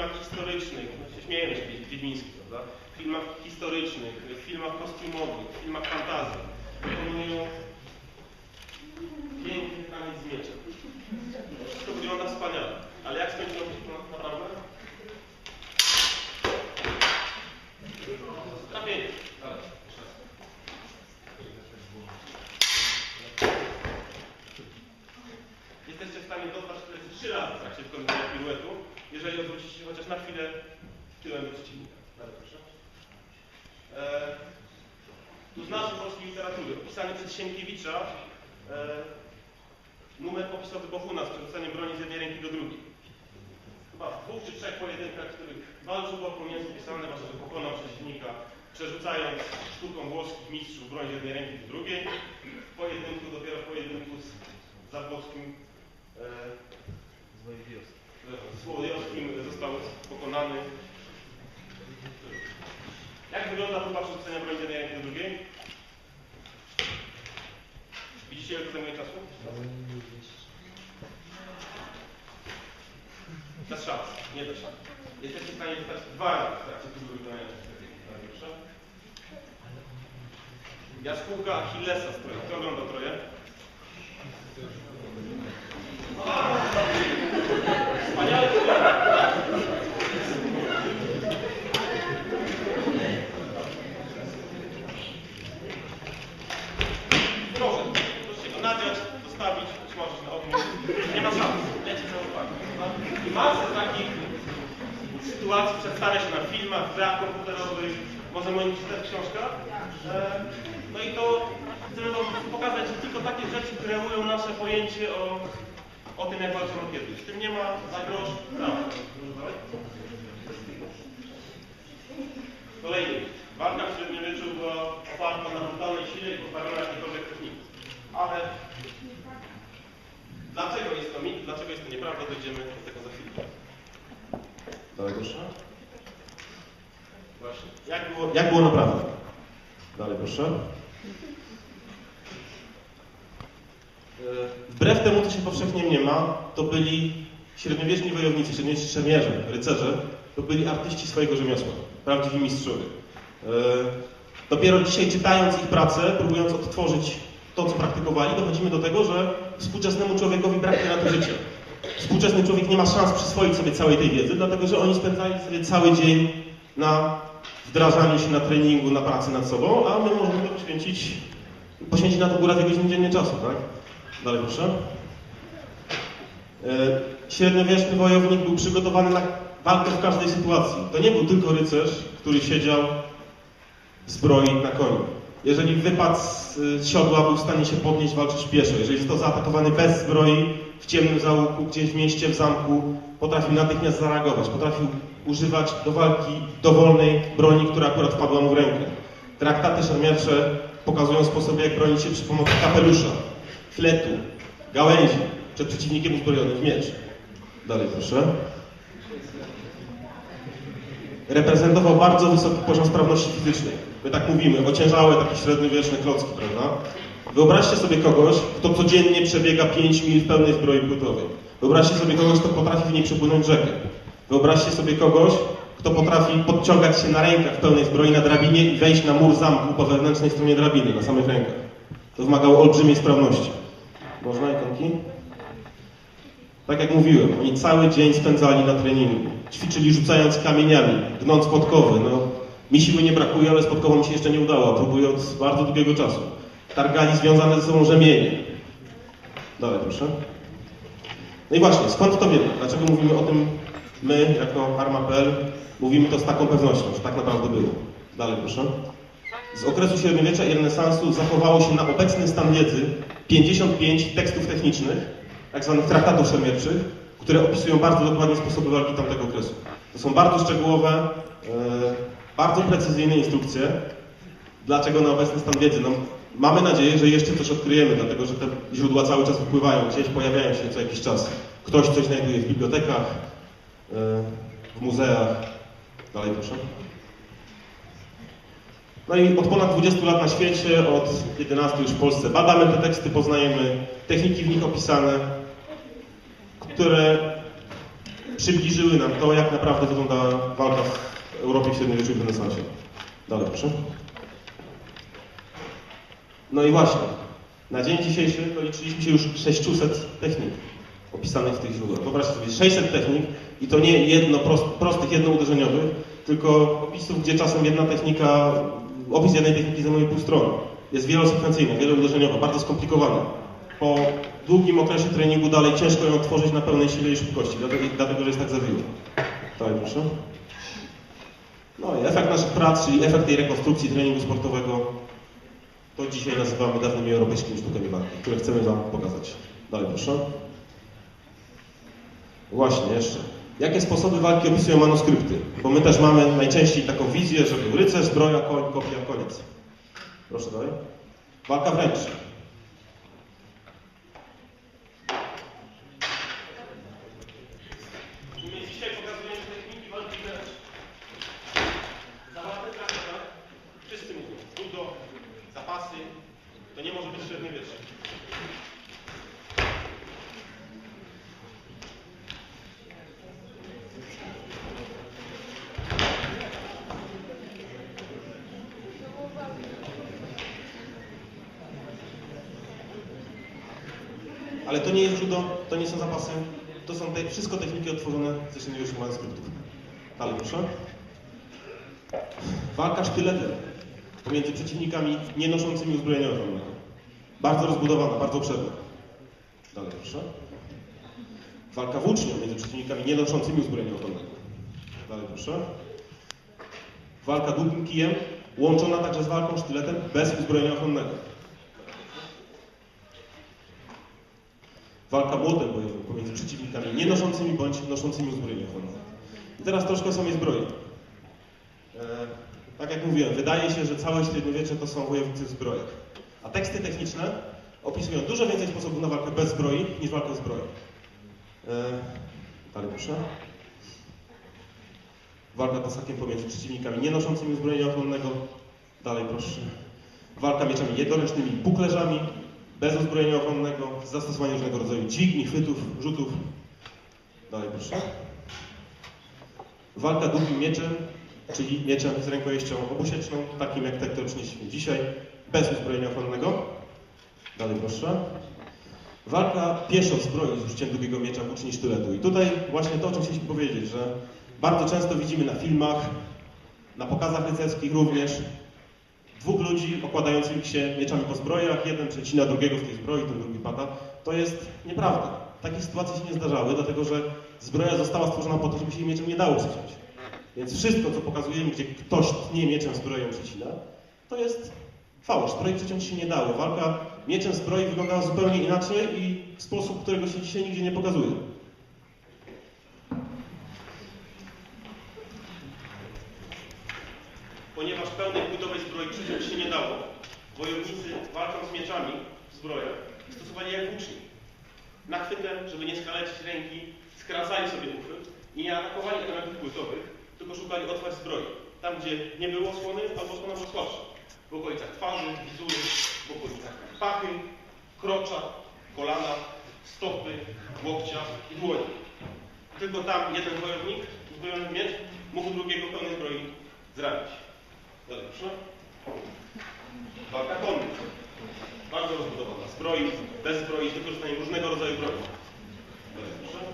filmach historycznych, no się śmiejemy się Wiedźmiński, prawda? W filmach historycznych, w filmach kostiumowych, w filmach fantazji wykonują piękny taniec z mieczem. Wszystko wygląda wspaniale, ale jak skończyło się to naprawdę? Trafienie. Jesteście w stanie dostać trzy razy w trakcie wykonywania piruetu, jeżeli odwrócicie się chociaż na chwilę tyłem do przeciwnika. Dalej proszę. E, tu z naszej polskiej literatury, opisany przez Sienkiewicza e, numer popisowy Bohuna z przerzuceniem broni z jednej ręki do drugiej. Chyba w dwóch czy trzech pojedynkach, w których walczył Bohun, jest opisane właśnie, że pokonał przeciwnika, przerzucając sztuką włoskich mistrzów broń z jednej ręki do drugiej. W pojedynku, dopiero w pojedynku z Zabłockim e, z Słowojowskim został pokonany. Jak wygląda próba przerzucenia broni z jednej ręki do drugiej? Widzicie, ile to zajmuje czasu? Bez szans, nie bez szans. Jesteście w stanie dostać dwa razy w trakcie próby wykonania. Jaskółka Achillesa z Troja. Kto ogląda Troję? Proszę, proszę go nadziać, zostawić, smażyć na ogniu. Nie ma szans, leci cały pan. I masę takich sytuacji przedstawia się na filmach, w grach komputerowych, nich czytać w książkach. E, No i to chcemy wam pokazać, że tylko takie rzeczy kreują nasze pojęcie o, o tym, jak walczono kiedyś. W tym nie ma za grosz prawa. Kolejny. Walka w średniowieczu była oparta na brutalnej sile i pozbawiona jakiejkolwiek techniki. Ale dlaczego jest to mit, dlaczego jest to nieprawda, dojdziemy do tego za chwilę. Dalej proszę. Właśnie. Jak było, jak było naprawdę? Dalej proszę. E, Wbrew temu, co się powszechnie mniema, to byli średniowieczni wojownicy, średniowieczni szermierze, rycerze, to byli artyści swojego rzemiosła, prawdziwi mistrzowie. E, Dopiero dzisiaj czytając ich pracę, próbując odtworzyć to, co praktykowali, dochodzimy do tego, że współczesnemu człowiekowi braknie na to życia. Współczesny człowiek nie ma szans przyswoić sobie całej tej wiedzy, dlatego że oni spędzali sobie cały dzień na wdrażaniu się, na treningu, na pracy nad sobą, a my możemy to poświęcić, poświęcić na to góra dwie godziny dziennie czasu, tak? Dalej proszę. E, Średniowieczny wojownik był przygotowany na walkę w każdej sytuacji. To nie był tylko rycerz, który siedział w zbroi na koniu. Jeżeli wypadł z siodła, był w stanie się podnieść, walczyć pieszo. Jeżeli został zaatakowany bez zbroi, w ciemnym zaułku, gdzieś w mieście, w zamku, potrafił natychmiast zareagować. Potrafił używać do walki dowolnej broni, która akurat wpadła mu w rękę. Traktaty szermiercze pokazują sposoby, jak bronić się przy pomocy kapelusza, fletu, gałęzi przed przeciwnikiem uzbrojonym w miecz. Dalej proszę. reprezentował bardzo wysoki poziom sprawności fizycznej. My tak mówimy, ociężałe takie średniowieczne klocki, prawda? Wyobraźcie sobie kogoś, kto codziennie przebiega 5 mil w pełnej zbroi płytowej. Wyobraźcie sobie kogoś, kto potrafi w niej przepłynąć rzekę. Wyobraźcie sobie kogoś, kto potrafi podciągać się na rękach w pełnej zbroi na drabinie i wejść na mur zamku po wewnętrznej stronie drabiny, na samych rękach. To wymagało olbrzymiej sprawności. Można ikonki? Tak jak mówiłem, oni cały dzień spędzali na treningu. Ćwiczyli rzucając kamieniami, gnąc podkowy. No, mi siły nie brakuje, ale podkową mi się jeszcze nie udało. Próbuję od bardzo długiego czasu. Targali związane ze sobą rzemienie. Dalej proszę. No i właśnie, skąd to wiemy? Dlaczego mówimy o tym my, jako Arma.pl, mówimy to z taką pewnością, że tak naprawdę było? Dalej proszę. Z okresu średniowiecza i renesansu zachowało się na obecny stan wiedzy 55 tekstów technicznych, tak zwanych traktatów szermierczych, które opisują bardzo dokładnie sposoby walki tamtego okresu. To są bardzo szczegółowe, e, bardzo precyzyjne instrukcje. Dlaczego na obecny stan wiedzy? No, mamy nadzieję, że jeszcze coś odkryjemy, dlatego że te źródła cały czas wypływają, gdzieś pojawiają się co jakiś czas. Ktoś coś znajduje w bibliotekach, e, w muzeach. Dalej proszę. No i od ponad 20 lat na świecie, od 11 już w Polsce badamy te teksty, poznajemy techniki w nich opisane, które przybliżyły nam to, jak naprawdę wygląda walka w Europie w średniowieczu i w renesansie. Dalej, proszę. No i właśnie, na dzień dzisiejszy doliczyliśmy się już 600 technik opisanych w tych źródłach. Wyobraźcie sobie 600 technik i to nie jedno prost, prostych, jednouderzeniowych, tylko opisów, gdzie czasem jedna technika, opis jednej techniki zajmuje pół strony. Jest wielosekwencyjna, wielouderzeniowa, bardzo skomplikowana. Po długim okresie treningu dalej ciężko ją tworzyć na pełnej sile i szybkości, dlatego, dlatego że jest tak zawiły. Dalej proszę. No i efekt naszych prac, czyli efekt tej rekonstrukcji treningu sportowego, to dzisiaj nazywamy dawnymi europejskimi sztukami walki, które chcemy Wam pokazać. Dalej proszę. Właśnie, jeszcze. Jakie sposoby walki opisują manuskrypty? Bo my też mamy najczęściej taką wizję, że był rycerz, zbroja, koń, kopia, koniec. Proszę dalej. Walka wręcz. Trakta, wszyscy mówią, judo, zapasy, to nie może być średniowiecze. Ale to nie jest judo, to nie są zapasy, to są te, wszystko techniki odtworzone ze średniowiecznych manuskryptów. Dalej proszę. Walka sztyletem pomiędzy przeciwnikami nie noszącymi uzbrojenia ochronnego. Bardzo rozbudowana, bardzo obszerna. Dalej proszę. Walka włócznią między przeciwnikami nie noszącymi uzbrojenia ochronnego. Dalej proszę. Walka długim kijem, łączona także z walką sztyletem bez uzbrojenia ochronnego. Walka młotem pomiędzy przeciwnikami nie noszącymi bądź noszącymi uzbrojenie ochronne. I teraz troszkę o samej zbroi. E, tak jak mówiłem, wydaje się, że całe średniowiecze to są wojownicy w zbrojach. A teksty techniczne opisują dużo więcej sposobów na walkę bez zbroi niż walkę zbroi. E, dalej proszę. Walka tasakiem pomiędzy przeciwnikami nie noszącymi uzbrojenia ochronnego. Dalej proszę. Walka mieczami jednoręcznymi, buklerzami, bez uzbrojenia ochronnego, z zastosowaniem różnego rodzaju dźwigni, chwytów, rzutów. Dalej proszę. Walka długim mieczem, czyli mieczem z rękojeścią obusieczną, takim jak te, które przynieśliśmy dzisiaj, bez uzbrojenia ochronnego. Dalej proszę. Walka pieszo w zbroi z użyciem długiego miecza, włóczni sztyletu. I tutaj właśnie to, o czym chcieliśmy powiedzieć, że bardzo często widzimy na filmach, na pokazach rycerskich również, ludzi okładających się mieczami po zbrojach, jeden przecina drugiego w tej zbroi, ten drugi pada. To jest nieprawda. Takie sytuacje się nie zdarzały, dlatego że zbroja została stworzona po to, żeby się mieczem nie dało przeciąć. Więc wszystko, co pokazujemy, gdzie ktoś tnie mieczem zbroją przecina, to jest fałsz. Zbroi przeciąć się nie dało. Walka mieczem zbroi wyglądała zupełnie inaczej i w sposób, którego się dzisiaj nigdzie nie pokazuje. Ponieważ pełnej budowej zbroi przeciąć się nie dało, wojownicy walcząc mieczami w zbrojach stosowali jak włóczni. Nachwytem, żeby nie skalecić ręki, skracali sobie uchwyt i nie atakowali elementów płytowych, tylko szukali otwarć zbroi. Tam, gdzie nie było osłony, albo osłona była słabsza. W okolicach twarzy, wizury, w okolicach pachy, krocza, kolana, stopy, łokcia i dłoni. Tylko tam jeden wojownik, uzbrojony w miecz, mógł drugiego pełnej zbroi zranić lepsze Walka konnych. Bardzo rozbudowana. Zbroi, bez zbroi, z wykorzystaniem różnego rodzaju broni. Dobrze.